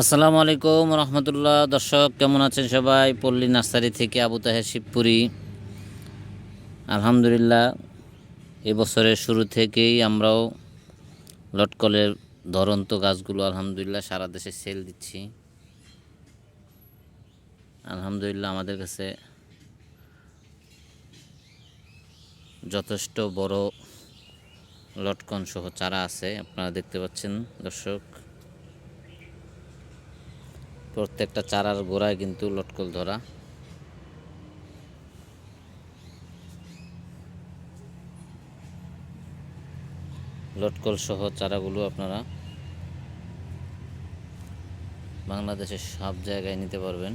আসসালামু আলাইকুম রহমতুল্লাহ। দর্শক, কেমন আছেন সবাই? পল্লী নার্সারি থেকে আবু তাহের শিবপুরি। আলহামদুলিল্লাহ এবছরের শুরু থেকেই আমরাও লটকলের ধরন্ত গাছগুলো আলহামদুলিল্লাহ সারা দেশে সেল দিচ্ছি। আলহামদুলিল্লাহ আমাদের কাছে যথেষ্ট বড় লটকন সহ চারা আছে, আপনারা দেখতে পাচ্ছেন দর্শক। প্রত্যেকটা চারার গোড়ায় কিন্তু লটকল ধরা। লটকল সহ চারাগুলো আপনারা বাংলাদেশের সব জায়গায় নিতে পারবেন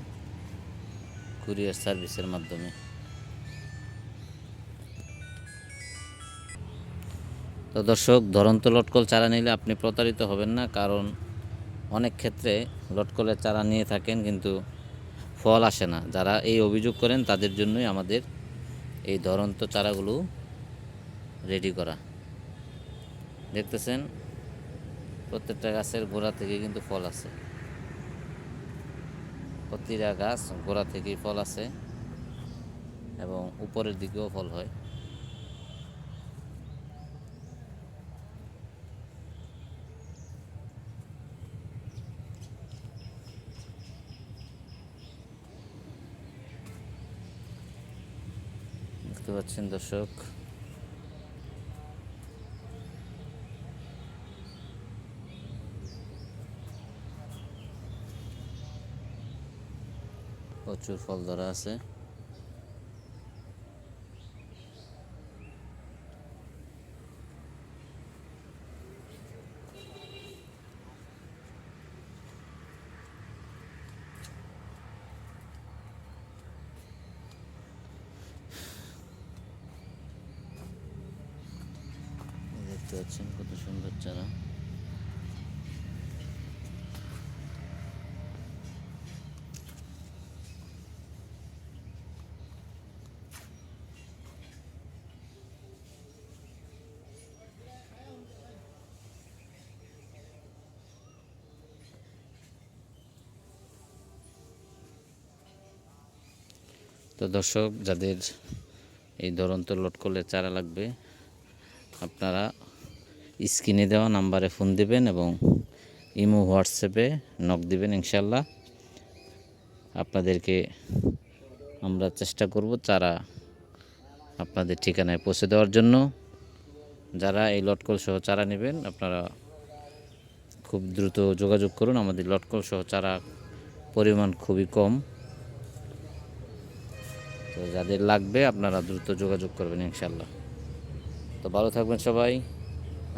কুরিয়ার সার্ভিসের মাধ্যমে। তো দর্শক, ধরন্ত লটকল চারা নিলে আপনি প্রতারিত হবেন না, কারণ অনেক ক্ষেত্রে লটকলের চারা নিয়ে থাকেন, কিন্তু ফল আসে না। যারা এই অভিযোগ করেন, তাদের জন্যই আমাদের এই ধরন্ত চারাগুলো রেডি করা। দেখতেছেন, প্রত্যেকটা গাছের গোড়া থেকে কিন্তু ফল আছে। প্রতিটা গাছ গোড়া থেকেই ফল আছে এবং উপরের দিকেও ফল হয়। দেখতে পাচ্ছেন দর্শক। প্রচুর ফল ধরা আছে এই দেখতে পাচ্ছেন কত সুন্দর চারা। তো দর্শক যাদের এই ধরন্ত লটকলের চারা লাগবে আপনারা স্ক্রিনে দেওয়া নাম্বারে ফোন দিবেন এবং ইমো, হোয়াটসঅ্যাপে নক দিবেন ইনশাল্লাহ আপনাদেরকে আমরা চেষ্টা করব তারা আপনাদের ঠিকানায় পৌঁছে দেওয়ার জন্য। যারা এই লটকল সহ চারা নেবেন, আপনারা খুব দ্রুত যোগাযোগ করুন। আমাদের লটকল সহ চারা পরিমাণ খুবই কম। তো যাদের লাগবে, আপনারা দ্রুত যোগাযোগ করবেন ইনশাল্লাহ তো ভালো থাকবেন সবাই।